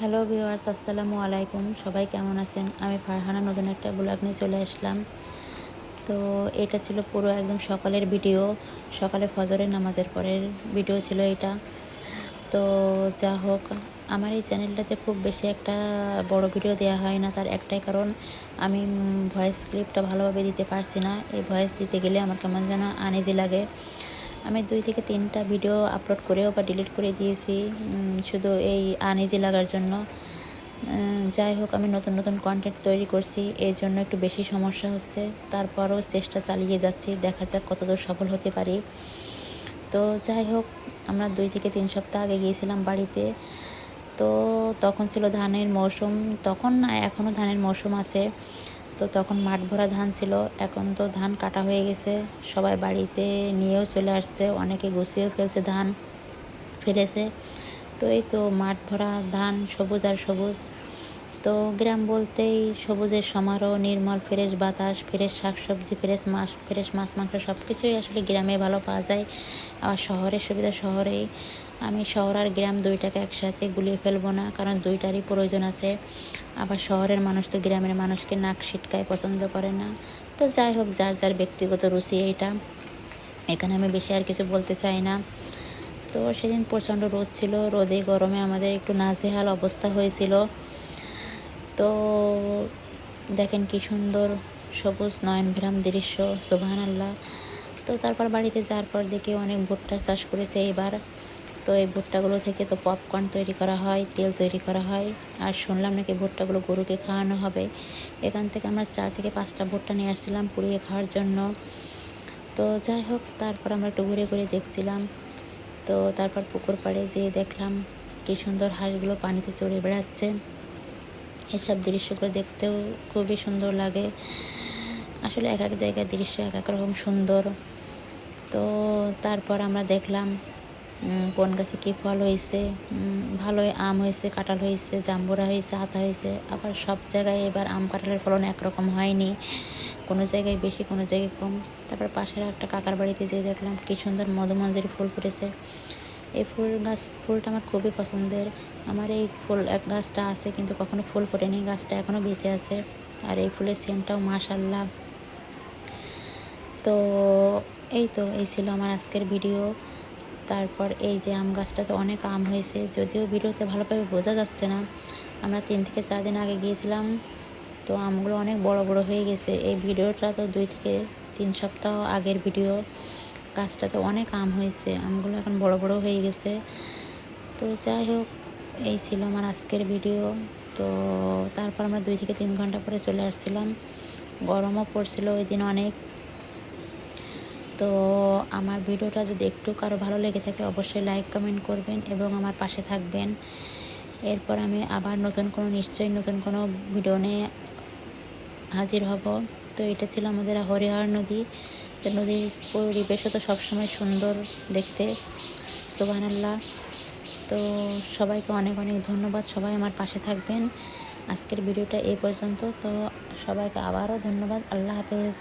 Hello viewers আসসালামু আলাইকুম। সবাই কেমন আছেন? আমি ফারহানা, নতুন একটা ব্লগ নিয়ে চলে আসলাম। তো এটা ছিল পুরো একদম সকালের ভিডিও সকালে ফজরের নামাজের পরের ভিডিও ছিল এটা। তো যা হোক, আমার এই চ্যানেলটাতে খুব বেশি একটা বড় ভিডিও দেওয়া হয় না, তার একটাই কারণ, আমি ভয়েস ক্লিপটা ভালোভাবে দিতে পারছি না। এই ভয়েস দিতে গেলে আমার কেমন যেন আনইজি লাগে। আমি দুই থেকে তিনটা ভিডিও আপলোড করেও বা ডিলিট করে দিয়েছি শুধু এই আনইজি লাগার জন্য। যাই হোক, আমি নতুন নতুন কন্টেন্ট তৈরি করছি এই জন্য একটু বেশি সমস্যা হচ্ছে। তারপরও চেষ্টা চালিয়ে যাচ্ছি, দেখা যাক কতদূর সফল হতে পারি। তো যাই হোক, আমরা দুই থেকে তিন সপ্তাহ আগে গিয়েছিলাম বাড়িতে। তো তখন ছিল ধানের মৌসুম, তখন এখনও ধানের মৌসুম আছে। তো তখন মাঠ ভরা ধান ছিল। এখন তো ধান কাটা হয়ে গেছে। সবাই বাড়িতে নিয়েও চলে আসছে। অনেকে গুছিয়েও ফেলছে ধান, ফেলেছে। তো এই তো মাঠ ভরা ধান সবুজ আর সবুজ। তো গ্রাম বলতেই সবুজের সমারোহ, নির্মল, ফ্রেশ বাতাস, ফ্রেশ শাকসবজি, ফ্রেশ মাছ ফ্রেশ মাছ, মাংস সব কিছুই আসলে গ্রামে ভালো পাওয়া যায়। আর শহরের সুবিধা শহরেই। আমি শহর আর গ্রাম দুইটাকে একসাথে গুলিয়ে ফেলব না, কারণ দুইটারই প্রয়োজন আছে। আবার শহরের মানুষ তো গ্রামের মানুষকে নাক ছিটকায় পছন্দ করে না। তো যাই হোক, যার যার ব্যক্তিগত রুচি এইটা। এখানে আমি বেশি আর কিছু বলতে চাই না। তো সেদিন প্রচণ্ড রোদ ছিল, রোদে গরমে আমাদের একটু নাজেহাল অবস্থা হয়েছিল। তো দেখেন কি সুন্দর সবুজ নয়নভিরাম দৃশ্য সুবহান আল্লাহ তো তারপর বাড়িতে যাওয়ার পর দেখি অনেক ভুট্টার চাষ করেছে এবার। তো এই ভুট্টাগুলো থেকে তো পপকর্ন তৈরি করা হয়, তেল তৈরি করা হয়। আর শুনলাম নাকি ভুট্টাগুলো গরুকে খাওয়ানো হবে। এখান থেকে আমরা চার থেকে পাঁচটা ভুট্টা নিয়ে আসছিলাম পুড়িয়ে খাওয়ার জন্য। তো যাই হোক, তারপর আমরা একটু ঘুরে ঘুরে দেখছিলাম। তো তারপর পুকুর পাড়ে যেয়ে দেখলাম কি সুন্দর হাঁসগুলো পানিতে চড়ে বেড়াচ্ছে। এসব দৃশ্যগুলো দেখতেও খুবই সুন্দর লাগে। আসলে এক এক জায়গার দৃশ্য এক এক রকম সুন্দর। তো তারপর আমরা দেখলাম কোন গাছে কী ফল হয়েছে ভালোই আম হয়েছে, কাঁঠাল হয়েছে, জাম্বুরা হয়েছে আতা হয়েছে, আবার সব জায়গায় এবার আম, কাঁঠালের ফলন একরকম হয়নি। কোনো জায়গায় বেশি, কোনো জায়গায় কম। তারপর পাশের একটা কাকার বাড়িতে যেয়ে দেখলাম, কী সুন্দর মধুমঞ্জুরি ফুল ফুটেছে। এই ফুল গাছ, ফুলটা আমার খুবই পছন্দের। আমার এই ফুল গাছটা আছে কিন্তু কখনো ফুল ফোটেনি, গাছটা এখনও বেঁচে আছে। আর এই ফুলের সেন্টটাও মাশাল্লাহ তো এই তো, এই ছিল আমার আজকের ভিডিও তারপর এই যে আম গাছটাতে অনেক আম হয়েছে, যদিও ভিডিওতে ভালোভাবে বোঝা যাচ্ছে না। আমরা তিন থেকে চার দিন আগে গিয়েছিলাম, তো আমগুলো অনেক বড় বড় হয়ে গেছে। এই ভিডিওটা তো দুই থেকে তিন সপ্তাহ আগের ভিডিও গাছটাতে অনেক আম হয়েছে, আমগুলো এখন বড় বড় হয়ে গেছে। তো যাই হোক, এই ছিল আমার আজকের ভিডিও তো তারপর আমরা দুই থেকে তিন ঘণ্টা পরে চলে আসছিলাম। গরমও পড়ছিল ওই দিন অনেক। তো আমার ভিডিওটা যদি একটু কারও ভালো লেগে থাকে, অবশ্যই লাইক কমেন্ট করবেন এবং আমার পাশে থাকবেন। এরপর আমি আবার নতুন কোনো, নিশ্চয়ই নতুন কোনো ভিডিও নিয়ে হাজির হব। তো এটা ছিল আমাদের হরিহর নদী। তো নদীর পরিবেশও তো সবসময় সুন্দর দেখতে, সুবহানাল্লাহ। তো সবাইকে অনেক অনেক ধন্যবাদ, সবাই আমার পাশে থাকবেন। আজকের ভিডিওটা এই পর্যন্ত, তো সবাইকে আবারও ধন্যবাদ, আল্লাহ হাফেজ।